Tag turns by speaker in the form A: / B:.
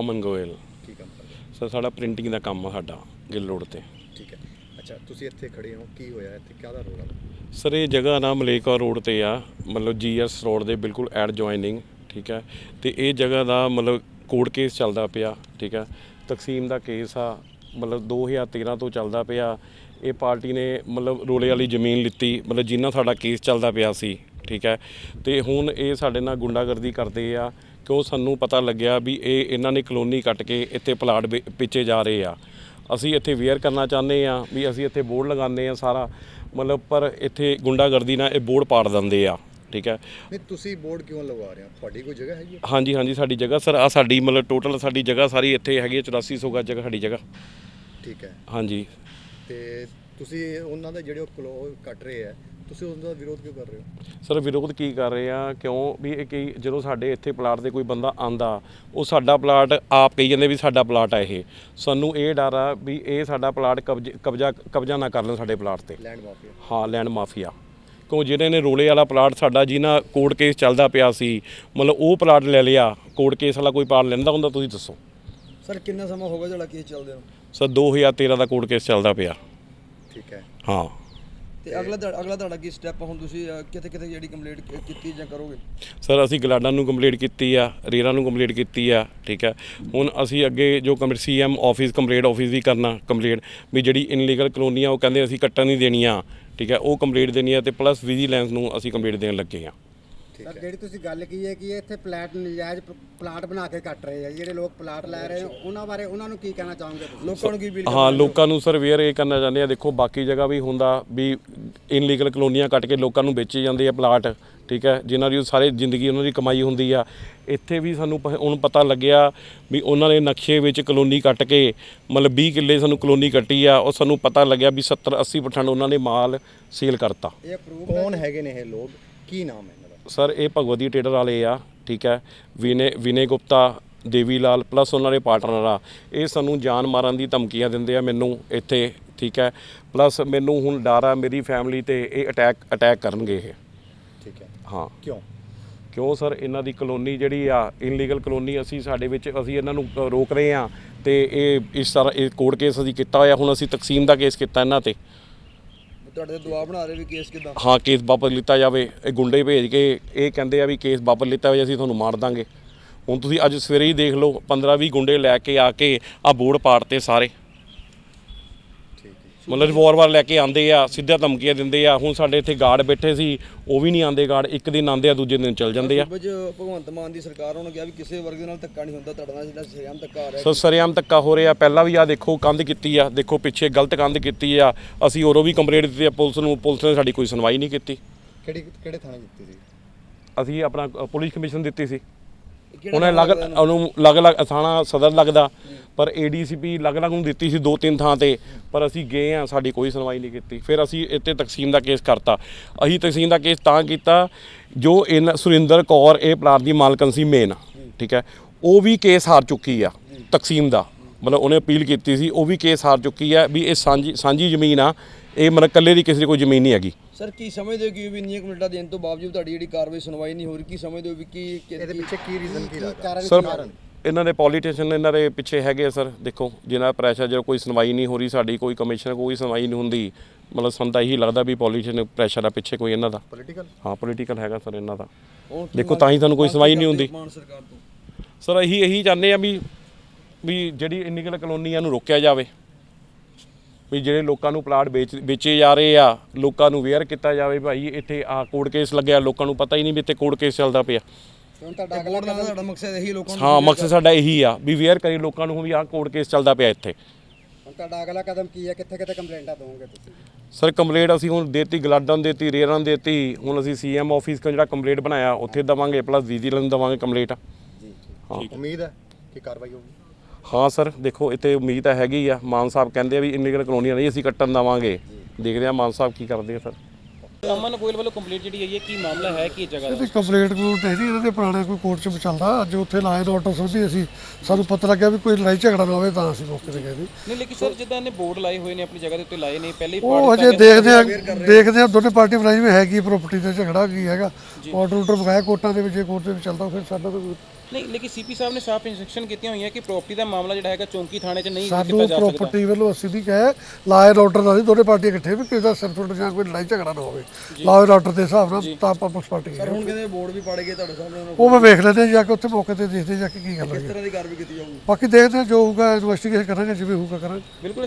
A: ਅਮਨ ਗੋਇਲ।
B: ਕੀ ਕੰਮ ਕਰਦੇ ਹੋ?
A: ਸਰ ਸਾਡਾ ਪ੍ਰਿੰਟਿੰਗ ਦਾ ਕੰਮ ਆ ਸਾਡਾ ਗਿੱਲ ਰੋਡ ਤੇ।
B: ਠੀਕ ਹੈ। ਅੱਛਾ ਤੁਸੀਂ ਇੱਥੇ ਖੜੇ ਹੋ ਕੀ ਹੋਇਆ ਇੱਥੇ? ਕਾਹਦਾ ਰੋਲ ਆ?
A: ਸਰ ਇਹ ਜਗ੍ਹਾ ਨਾ ਮਲੇਕਾ ਰੋਡ ਤੇ ਆ ਮਤਲਬ ਜੀਐਸ ਰੋਡ ਦੇ ਬਿਲਕੁਲ ਐਡ ਜੁਆਇਨਿੰਗ ਠੀਕ ਹੈ। ਤੇ ਇਹ ਜਗ੍ਹਾ ਦਾ ਮਤਲਬ ਕੋਰਟ ਕੇਸ ਚੱਲਦਾ ਪਿਆ ਠੀਕ ਹੈ। ਤਕਸੀਮ ਦਾ ਕੇਸ ਆ ਮਤਲਬ 2013 ਤੋਂ ਚੱਲਦਾ ਪਿਆ। ਇਹ ਪਾਰਟੀ ਨੇ ਮਤਲਬ ਰੋਲੇ ਵਾਲੀ ਜ਼ਮੀਨ ਲਿੱਤੀ ਮਤਲਬ ਜਿੰਨਾ ਸਾਡਾ ਕੇਸ ਚੱਲਦਾ ਪਿਆ ਸੀ ਠੀਕ ਹੈ। ਤੇ ਹੁਣ ਇਹ ਸਾਡੇ ਨਾਲ ਗੁੰਡਾਗਰਦੀ ਕਰਦੇ ਆ ਕਿਉਂ ਸਾਨੂੰ ਪਤਾ ਲੱਗਿਆ ਵੀ ਇਹ ਇਹਨਾਂ ਨੇ ਕਲੋਨੀ ਕੱਟ ਕੇ ਇੱਥੇ ਪਲਾਟ ਪਿੱਛੇ ਜਾ ਰਹੇ ਆ। ਅਸੀਂ ਇੱਥੇ ਵੇਅਰ ਕਰਨਾ ਚਾਹੁੰਦੇ ਆ ਵੀ ਅਸੀਂ ਇੱਥੇ ਬੋਰਡ ਲਗਾਉਂਦੇ ਆ ਸਾਰਾ। ਮਤਲਬ ਪਰ ਇੱਥੇ ਗੁੰਡਾਗਰਦੀ ਨਾਲ ਇਹ ਬੋਰਡ ਪਾੜ ਦਿੰਦੇ ਆ ਠੀਕ ਹੈ?
B: ਨਹੀਂ ਤੁਸੀਂ ਬੋਰਡ ਕਿਉਂ ਲਗਵਾ ਰਹੇ ਹੋ? ਤੁਹਾਡੀ ਕੋਈ ਜਗ੍ਹਾ ਹੈਗੀ ਹੈ?
A: ਹਾਂਜੀ ਹਾਂਜੀ ਸਾਡੀ ਜਗ੍ਹਾ ਸਰ ਆ ਸਾਡੀ ਮਤਲਬ ਟੋਟਲ ਸਾਡੀ ਜਗ੍ਹਾ ਸਾਰੀ ਇੱਥੇ ਹੈਗੀ ਹੈ 8400 ਗੱਜ ਜਗ੍ਹਾ ਸਾਡੀ ਜਗ੍ਹਾ।
B: ਠੀਕ ਹੈ।
A: ਹਾਂਜੀ।
B: ਤੇ ਤੁਸੀਂ ਉਹਨਾਂ ਦਾ ਜਿਹੜੇ ਉਹ ਕਲੋ ਕੱਟ ਰਹੇ ਆ ਤੁਸੀਂ ਉਹਨਾਂ ਦਾ ਵਿਰੋਧ ਕਿਉਂ ਕਰ ਰਹੇ ਹੋ?
A: ਸਰ ਵਿਰੋਧ ਕੀ ਕਰ ਰਹੇ ਆ ਕਿਉਂ? ਵੀ ਇਹ ਕੀ ਜਦੋਂ ਸਾਡੇ ਇੱਥੇ ਪਲਾਟ ਤੇ ਕੋਈ ਬੰਦਾ ਆਂਦਾ ਉਹ ਸਾਡਾ ਪਲਾਟ ਆਪ ਕਹੀ ਜਾਂਦੇ ਵੀ ਸਾਡਾ ਪਲਾਟ ਆ ਇਹ। ਸਾਨੂੰ ਇਹ ਡਰ ਆ ਵੀ ਇਹ ਸਾਡਾ ਪਲਾਟ ਕਬਜ਼ੇ ਕਬਜ਼ਾ ਕਬਜ਼ਾ ਨਾ ਕਰ ਲੈਣ ਸਾਡੇ ਪਲਾਟ ਤੇ।
B: ਲੈਂਡ ਮਾਫੀਆ
A: ਹਾਂ ਲੈਂਡ ਮਾਫੀਆ ਕਿਉਂ? ਜਿਹੜੇ ਨੇ ਰੋਲੇ ਵਾਲਾ ਪਲਾਟ ਸਾਡਾ ਜਿਹਨਾਂ ਕੋਰਟ ਕੇਸ ਚੱਲਦਾ ਪਿਆ ਸੀ ਮਤਲਬ ਉਹ ਪਲਾਟ ਲੈ ਲਿਆ ਕੋਰਟ ਕੇਸ ਵਾਲਾ ਕੋਈ ਪਲਾਟ ਲੈਂਦਾ ਹੁੰਦਾ ਤੁਸੀਂ ਦੱਸੋ।
C: ਸਰ ਕਿੰਨਾ ਸਮਾਂ ਹੋ ਗਿਆ ਜਿਹੜਾ ਕੇਸ ਚੱਲਦੇ ਨੂੰ?
A: ਸਰ 2013 ਦਾ ਕੋਰਟ ਕੇਸ ਚੱਲਦਾ ਪਿਆ।
B: ਠੀਕ ਹੈ।
A: ਹਾਂ।
C: ਤੇ ਅਗਲਾ ਤੁਹਾਡਾ- ਅਗਲਾ ਤੁਹਾਡਾ ਕੀ ਸਟੈਪ ਹੁਣ ਤੁਸੀਂ ਕਿਤੇ ਕਿਤੇ ਜਿਹੜੀ ਕੰਪਲੀਟ ਕੀਤੀ ਜਾਂ ਕਰੋਗੇ?
A: ਸਰ ਅਸੀਂ ਗਲਾਡਾ ਨੂੰ ਕੰਪਲੀਟ ਕੀਤੀ ਆ ਰੇਰਾ ਨੂੰ ਕੰਪਲੀਟ ਕੀਤੀ ਆ ਠੀਕ ਹੈ ਹੁਣ ਅਸੀਂ ਅੱਗੇ ਜੋ commit CM office complete office ਵੀ ਕਰਨਾ ਕੰਪਲੀਟ ਵੀ ਜਿਹੜੀ ਇਨਲੀਗਲ ਕਲੋਨੀਆਂ ਉਹ ਕਹਿੰਦੇ ਅਸੀਂ ਕੱਟਣ ਨਹੀਂ ਦੇਣੀਆਂ ਠੀਕ ਹੈ ਉਹ ਕੰਪਲੀਟ ਦੇਣੀ ਆ ਤੇ ਪਲੱਸ ਵਿਜੀਲੈਂਸ ਨੂੰ ਅਸੀਂ ਕੰਪਲੀਟ ਦੇਣ ਲੱਗੇ ਆ।
D: ਸਰ
B: ਹੈ।
D: ਜਿਹੜੀ ਤੁਸੀਂ ਗੱਲ ਕੀ ਹੈ ਕਿ ਇੱਥੇ ਪਲਾਟ ਨਜਾਇਜ਼ ਪ- ਪਲਾਟ ਬਣਾ ਕੇ ਕੱਟ ਰਹੇ ਆ ਜਿਹੜੇ ਲੋਕ ਪਲਾਟ ਲੈ ਰਹੇ ਨੇ ਉਹਨਾਂ ਬਾਰੇ ਉਹਨਾਂ ਨੂੰ ਕੀ ਕਹਿਣਾ ਚਾਹੋਗੇ ਤੁਸੀਂ?
C: ਲੋਕਾਂ ਨੂੰ ਕੀ ਅਪੀਲ
A: ਹਾਂ ਲੋਕਾਂ ਨੂੰ ਸਰ ਵੇਅਰ ਇਹ ਕਰਨਾ ਚਾਹੁੰਦੇ ਆ ਦੇਖੋ ਬਾਕੀ ਜਗ੍ਹਾ ਵੀ ਹੁੰਦਾ ਵੀ ਇਨਲੀਗਲ ਕਲੋਨੀਆਂ ਕੱਟ ਕੇ ਲੋਕਾਂ ਨੂੰ ਵੇਚੇ ਜਾਂਦੇ ਆ ਪਲਾਟ ਠੀਕ ਹੈ ਜਿਨ੍ਹਾਂ ਦੀ ਸਾਰੇ ਜ਼ਿੰਦਗੀ ਉਹਨਾਂ ਦੀ ਕਮਾਈ ਹੁੰਦੀ ਆ। ਇੱਥੇ ਵੀ ਸਾਨੂੰ ਪ- ਹੁਣ ਪਤਾ ਲੱਗਿਆ ਵੀ ਉਹਨਾਂ ਨੇ ਨਕਸ਼ੇ ਵਿੱਚ ਕਲੋਨੀ ਕੱਟ ਕੇ ਮਤਲਬ 20 ਕਿੱਲੇ ਸਾਨੂੰ ਕਲੋਨੀ ਕੱਟੀ ਆ ਉਹ ਸਾਨੂੰ ਪਤਾ ਲੱਗਿਆ ਵੀ 70 80% ਉਹਨਾਂ ਨੇ ਮਾਲ ਸੇਲ ਕਰਤਾ।
D: ਇਹ ਪ੍ਰੂਫ
B: ਕੌਣ ਹੈਗੇ ਨੇ ਇਹ ਲੋਕ? ਕੀ ਨਾਮ ਹੈ ਇਹਨਾਂ ਦਾ?
A: ਸਰ ਇਹ ਭਗਵਤੀ ਟੇਡਰ ਵਾਲੇ ਆ ਠੀਕ ਹੈ ਵਿਨੇ ਵਿਨੇ ਗੁਪਤਾ ਦੇਵੀ ਲਾਲ ਪਲੱਸ ਉਹਨਾਂ ਦੇ ਪਾਰਟਨਰ ਆ। ਇਹ ਸਾਨੂੰ ਜਾਨ ਮਾਰਨ ਦੀ ਧਮਕੀਆਂ ਦਿੰਦੇ ਆ ਮੈਨੂੰ ਇੱਥੇ ਠੀਕ ਹੈ। ਪਲੱਸ ਮੈਨੂੰ ਹੁਣ ਡਰ ਆ ਮੇਰੀ ਫੈਮਿਲੀ ਤੇ ਇਹ ਅਟੈਕ ਅਟੈਕ ਕਰਨਗੇ ਇਹ।
B: ਠੀਕ ਹੈ।
A: ਹਾਂ।
B: ਕਿਉਂ?
A: ਕਿਉਂ ਸਰ ਇਹਨਾਂ ਦੀ ਕਲੋਨੀ ਜਿਹੜੀ ਆ ਇਨਲੀਗਲ ਕਲੋਨੀ ਅਸੀਂ ਸਾਡੇ ਵਿੱਚ ਅਸੀਂ ਇਹਨਾਂ ਨੂੰ ਅ, ਰੋਕ ਰਹੇ ਆ ਤੇ ਇਹ ਇਸ ਤਰ੍ਹਾਂ ਇਹ ਕੋਰਟ ਕੇਸ ਅਸੀਂ ਕੀਤਾ ਹੋਇਆ ਹੁਣ ਅਸੀਂ ਤਕਸੀਮ ਦਾ ਕੇਸ ਕੀਤਾ ਇਹਨਾਂ ਤੇ।
C: ਤੁਹਾਡੇ ਤੇ ਦਬਾਅ ਬਣਾ ਰਹੇ ਵੀ ਕੇਸ ਕਿਦਾਂ?
A: ਹਾਂ ਕੇਸ ਵਾਪਸ ਲਿੱਤਾ ਜਾਵੇ। ਇਹ ਗੁੰਡੇ ਭੇਜ ਕੇ ਇਹ ਕਹਿੰਦੇ ਆ ਵੀ ਕੇਸ ਵਾਪਸ ਲਿੱਤਾ ਹੋਵੇ ਅਸੀਂ ਤੁਹਾਨੂੰ ਮਾਰ ਦਾਂਗੇ। ਹੁਣ ਤੁਸੀਂ ਅੱਜ ਸਵੇਰੇ ਹੀ ਦੇਖ ਲਓ 15 20 ਗੁੰਡੇ ਲੈ ਕੇ ਆ ਕੇ ਆ ਬੋਰਡ ਪਾੜਤੇ ਸਾਰੇ। ਮਤਲਬ ਰਿਵੋਲਵਰ ਲੈ ਕੇ ਆਂਦੇ ਆ ਸਿੱਧਾ ਧਮਕੀਆਂ ਦਿੰਦੇ ਆ। ਹੁਣ ਸਾਡੇ ਇੱਥੇ ਗਾਰਡ ਬੈਠੇ ਸੀ ਉਹ ਵੀ ਨਹੀਂ ਆਂਦੇ ਗਾਰਡ ਇੱਕ ਦਿਨ ਆਂਦੇ ਆ ਦੂਜੇ ਦਿਨ ਚਲ ਜਾਂਦੇ ਆ।
C: ਭਗਵੰਤ ਮਾਨ ਦੀ ਸਰਕਾਰ ਉਹਨੇ ਕਿਹਾ ਵੀ ਕਿਸੇ ਵਰਗ ਦੇ ਨਾਲ ਧੱਕਾ ਨਹੀਂ ਹੁੰਦਾ ਤੁਹਾਡਾ ਜਿਹੜਾ ਸ਼ਰਿਆਮ ਧੱਕਾ ਆ ਰਿਹਾ
A: ਸੋ ਸਰੇਆਮ ਧੱਕਾ ਹੋ ਰਿਹਾ। ਪਹਿਲਾਂ ਵੀ ਆ ਦੇਖੋ ਕੰਧ ਕੀਤੀ ਆ ਦੇਖੋ ਪਿੱਛੇ ਗਲਤ ਕੰਧ ਕੀਤੀ ਆ। ਅਸੀਂ ਉਰੋਂ ਵੀ ਕੰਪਲੇਂਟ ਦਿੱਤੀ ਆ ਪੁਲਿਸ ਨੂੰ ਪੁਲਿਸ ਨੇ ਸਾਡੀ ਕੋਈ ਸੁਣਵਾਈ ਨਹੀਂ ਕੀਤੀ।
B: ਕਿਹੜੀ ਕਿਹੜੇ ਥਾਣੇ ਦਿੱਤੀ ਸੀ?
A: ਅਸੀਂ ਆਪਣਾ ਅ, ਪੁਲਿਸ ਕਮਿਸ਼ਨ ਦਿੱਤੀ ਸੀ। ਉਹਨੇ ਅਲੱਗ? ਉਹਨੂੰ ਅਲੱਗ-ਅਲੱਗ ਥਾਣਾ ਸਦਰ ਲੱਗਦਾ ਪਰ ਏਡੀਸੀਪੀ ਅਲੱਗ-ਅਲੱਗ ਨੂੰ ਦਿੱਤੀ ਸੀ ਦੋ ਤਿੰਨ ਥਾਂ ਤੇ ਪਰ ਅਸੀਂ ਗਏ ਆ ਸਾਡੀ ਕੋਈ ਸੁਣਵਾਈ ਨਹੀਂ ਕੀਤੀ। ਫਿਰ ਅਸੀਂ ਇੱਥੇ ਤਕਸੀਮ ਦਾ ਕੇਸ ਕਰਤਾ। ਅਸੀਂ ਤਕਸੀਮ ਦਾ ਕੇਸ ਤਾਂ ਕੀਤਾ ਜੋ ਇਨ ਸੁਰਿੰਦਰ ਕੌਰ ਇਹ ਪਲਾਟ ਦੀ ਮਾਲਕਨ ਸੀ ਮੇਨ ਠੀਕ ਹੈ? ਉਹ ਵੀ ਕੇਸ ਹਾਰ ਚੁੱਕੀ ਆ ਤਕਸੀਮ ਦਾ। ਮਤਲਬ ਉਹਨੇ ਅਪੀਲ ਕੀਤੀ ਸੀ ਉਹ ਵੀ ਕੇਸ ਹਾਰ ਚੁੱਕੀ ਆ ਵੀ ਇਹ ਸਾਂਝੀ ਸਾਂਝੀ ਜ਼ਮੀਨ ਆ ਇਹ ਮਤਲਬ ਇਕੱਲੇ ਦੀ ਕਿਸੇ ਦੀ ਕੋਈ ਜ਼ਮੀਨ ਨਹੀਂ ਹੈਗੀ।
C: ਸਰ ਕੀ ਸਮਝਦੇ ਹੋ ਕਿ ਵੀ ਇੰਨੀਆਂ ਕਮੇਟਾਂ ਦੇਣ ਤੋਂ ਬਾਵਜੂਦ ਤੁਹਾਡੀ ਜਿਹੜੀ ਕਾਰਵਾਈ ਸੁਣਵਾਈ ਨਹੀਂ ਹੋ ਰਹੀ ਕੀ ਸਮਝਦੇ ਹੋ ਵੀ ਕੀ
B: ਇਹਦੇ ਪਿੱਛੇ ਕੀ ਰੀਜ਼ਨ ਕੀ ਲੱਗਦਾ?
D: ਕਾਰਨ
A: ਸਰ ਇਹਨਾਂ ਦੇ ਪੋਲੀਟੀਸ਼ੀਅਨ ਇਹਨਾਂ ਦੇ ਪਿੱਛੇ ਹੈਗੇ ਆ ਸਰ ਦੇਖੋ ਜਿਨ੍ਹਾਂ ਪ੍ਰੈਸ਼ਰ ਜਦੋਂ ਕੋਈ ਸੁਣਵਾਈ ਨਹੀਂ ਹੋ ਰਹੀ ਸਾਡੀ ਕੋਈ ਕਮਿਸ਼ਨ ਕੋਈ ਸੁਣਵਾਈ ਨਹੀਂ ਹੁੰਦੀ ਮਤਲਬ ਸਾਨੂੰ ਤਾਂ ਇਹੀ ਲੱਗਦਾ ਵੀ ਪੋਲੀਟੀਸ਼ੀਅਨ ਪ੍ਰੈਸ਼ਰ ਆ ਪਿੱਛੇ ਕੋਈ ਇਹਨਾਂ ਦਾ।
B: ਪੋਲੀਟੀਕਲ
A: ਹਾਂ ਪੋਲੀਟੀਕਲ ਹੈਗਾ ਸਰ ਇਹਨਾਂ ਦਾ। ਦੇਖੋ ਤਾਂ ਹੀ ਸਾਨੂੰ ਕੋਈ ਸੁਣਵਾਈ ਨਹੀਂ ਹੁੰਦੀ।
C: ਹੋ
A: ਸਰ ਇਹੀ ਇਹੀ ਚਾਹੁੰਦੇ ਆ ਵੀ ਵੀ ਜਿਹੜੀ ਇਨਲੀਗਲ ਕਲੋਨੀਆਂ ਨੂੰ ਰੋਕਿਆ ਜਾਵੇ ਵੀ ਜਿਹੜੇ ਲੋਕਾਂ ਨੂੰ ਪਲਾਟ ਵੇਚ ਵੇਚੇ ਜਾ ਰਹੇ ਆ ਲੋਕਾਂ ਨੂੰ ਵੇਅਰ ਕੀਤਾ ਜਾਵੇ ਭਾਈ ਇੱਥੇ ਆ ਕੋਰਟ ਕੇਸ ਲੱਗਿਆ ਲੋਕਾਂ ਨੂੰ ਪਤਾ ਹੀ ਨਹੀਂ ਵੀ ਇੱਥੇ ਕੋਰਟ ਕੇਸ ਚੱਲਦਾ ਪਿਆ।
D: ਹੁਣ ਤੁਹਾਡਾ
C: ਤੇ
D: ਅਗਲਾ
C: ਬੋਰਡ ਨਾਲ ਤੁਹਾਡਾ ਮਕਸਦ ਇਹੀ ਲੋਕਾਂ ਨੂੰ
A: ਹਾਂ ਮਕਸਦ ਸਾਡਾ ਇਹੀ ਆ ਵੀ ਵੇਅਰ ਕਰੀ ਲੋਕਾਂ ਨੂੰ ਵੀ ਆਹ ਕੋਰਟ ਕੇਸ ਚੱਲਦਾ ਪਿਆ ਇੱਥੇ।
D: ਹੁਣ ਤੁਹਾਡਾ ਅਗਲਾ ਕਦਮ ਕੀ ਹੈ? ਕਿੱਥੇ ਕਿੱਥੇ ਕੰਪਲੇਂਟਾਂ ਦੋਗੇ ਤੁਸੀਂ?
A: ਸਰ ਕੰਪਲੇਂਟ ਅਸੀਂ ਹੁਣ ਦੇਤੀ ਗਲਾਡਾਂ ਨੂੰ ਦੇਤੀ ਰੇਰਾਂ ਨੂੰ ਦੇਤੀ ਹੁਣ ਅਸੀਂ ਸੀਐਮ ਆਫਿਸ ਕੋਲ ਜਿਹੜਾ ਕੰਪਲੇਂਟ ਬਣਾਇਆ ਉੱਥੇ ਦਵਾਂਗੇ ਪਲੱਸ ਵਿਜੀਲੈਂਸ ਨੂੰ ਦਵਾਂਗੇ ਕੰਪਲੇਂਟ ਹਾਂ।
B: ਉਮੀਦ ਹੈ ਕਿ ਕਾਰਵਾਈ ਹੋਊਗੀ।
A: ਹਾਂ ਸਰ ਦੇਖੋ ਇੱਥੇ ਉਮੀਦ ਤਾਂ ਹੈਗੀ ਆ। ਮਾਨ ਸਾਹਿਬ ਕਹਿੰਦੇ ਆ ਵੀ ਇਨਲੀਗਲ ਕਲੋਨੀਆਂ ਨਹੀਂ ਅਸੀਂ ਕੱਟਣ ਦਵਾਂਗੇ। ਦੇਖਦੇ ਆ ਮਾਨ ਸਾਹਿਬ ਕੀ ਕਰਦੇ ਆ ਸਰ।
E: ਅਮਨ ਗੋਇਲ ਵੱਲੋਂ ਕੰਪਲੀਟ ਜਿਹੜੀ ਆਈ ਹੈ ਕੀ ਮਾਮਲਾ ਹੈ ਕੀ ਜਗ੍ਹਾ ਦਾ?
F: ਇਹਦੀ ਕੰਪਲੇਂਟ ਨੂੰ ਨਹੀਂ ਸੀ ਇਹਨਾਂ ਦੇ ਪੁਰਾਣੇ ਕੋਈ ਕੋਰਟ 'ਚ ਚੱਲਦਾ। ਅੱਜ ਉੱਥੇ ਲਾਏ ਦਾ ਆਟੋ ਸੰਬੰਧੀ ਅਸੀਂ ਸਾਨੂੰ ਪਤਾ ਲੱਗਿਆ ਵੀ ਕੋਈ ਲੜਾਈ ਝਗੜਾ ਨਾ ਹੋਵੇ ਤਾਂ ਅਸੀਂ ਮੌਕੇ ਤੇ ਗਏ ਸੀ।
E: ਨਹੀਂ ਲੇਕਿਨ ਸਰ ਜਿੱਦਾਂ ਇਹਨੇ ਬੋਰਡ ਲਾਏ ਹੋਏ ਨੇ ਆਪਣੀ ਜਗ੍ਹਾ ਦੇ ਉੱਤੇ ਲਾਏ ਨੇ ਪਹਿਲੇ ਹੀ
F: ਉਹ
E: ਪਾੜ ਗਿਆ।
F: ਦੇਖਦੇ ਆ ਦੇਖਦੇ ਆ ਦੋਨੇ ਪਾਰਟੀ ਬਣਾਈ ਵੀ ਹੈ ਕੀ ਪ੍ਰਾਪਰਟੀ ਦਾ ਝਗੜਾ ਕੀ ਹੈਗਾ। ਆਰਡਰ ਆਰਡਰ ਬਗਾਇਆ ਕੋਰਟਾਂ ਦੇ ਵਿੱਚ ਜੇ ਕੋਰਟ ਦੇ ਵਿੱਚ ਚੱਲਦਾ ਫਿਰ ਸਾਡਾ ਤਾਂ ਕੋਈ
E: ਨਹੀਂ ਲੇਕਿਨ ਸੀਪੀ ਸਾਹਿਬ ਨੇ ਸਾਫ਼ ਇਨਸਟਰਕਸ਼ਨ ਕੀਤੀਆਂ ਹੋਈਆਂ ਕਿ ਪ੍ਰਾਪਰਟੀ ਦਾ ਮਾਮਲਾ ਜਿਹੜਾ ਹੈਗਾ ਚੌਂਕੀ ਥਾਣੇ 'ਚ ਨਹੀਂ ਕੀਤਾ
F: ਸਾਨੂੰ
E: ਜਾ ਸਕਦਾ।
F: ਪ੍ਰਾਪਰਟੀ ਵੱਲੋਂ ਅਸੀਂ ਨਹੀਂ ਕਹੇ ਐਂਡ ਆਰਡਰ ਦਾ ਸੀ ਦੋਨੇ ਪਾਰਟੀਆਂ ਇਕੱਠੇ ਵੀ ਕਿਸੇ ਦਾ ਸਰਪੰਚ ਜਾਂ ਕੋਈ ਲੜਾਈ ਝਗੜਾ ਨਾ ਹੋਵੇ। ਐਂਡ ਆਰਡਰ ਦੇ ਹਿਸਾਬ ਨਾਲ ਤਾਂ ਆਪਾਂ ਪੁਲਿਸ ਪਾਰਟੀ
C: ਸਰ ਹੁਣ ਕਹਿੰਦੇ ਬੋਰਡ ਵੀ ਪਾੜੇ ਗਏ ਤੁਹਾਡੇ ਸਾਹਮਣੇ
F: ਉਹ ਮੈਂ ਵੇਖ ਲੈਂਦੇ ਜਾ ਕੇ ਉੱਥੇ ਮੌਕੇ ਤੇ ਦੇਖਦੇ ਜਾ ਕੇ ਕੀ ਗੱਲ
C: ਕਿਸ
F: ਹੈ।
C: ਤਰ੍ਹਾਂ ਦੀ ਕਾਰਵਾਈ ਕੀਤੀ ਜਾਊਗੀ?
F: ਬਾਕੀ ਦੇਖਦੇ ਹਾਂ ਜੋ ਹੋਊਗਾ ਇਨਵੈਸਟੀਗੇਸ਼ਨ ਕਰਾਂਗੇ ਜਿਵੇਂ ਹੋਊਗਾ ਕਰਾਂਗੇ।
E: ਬਿਲਕੁਲ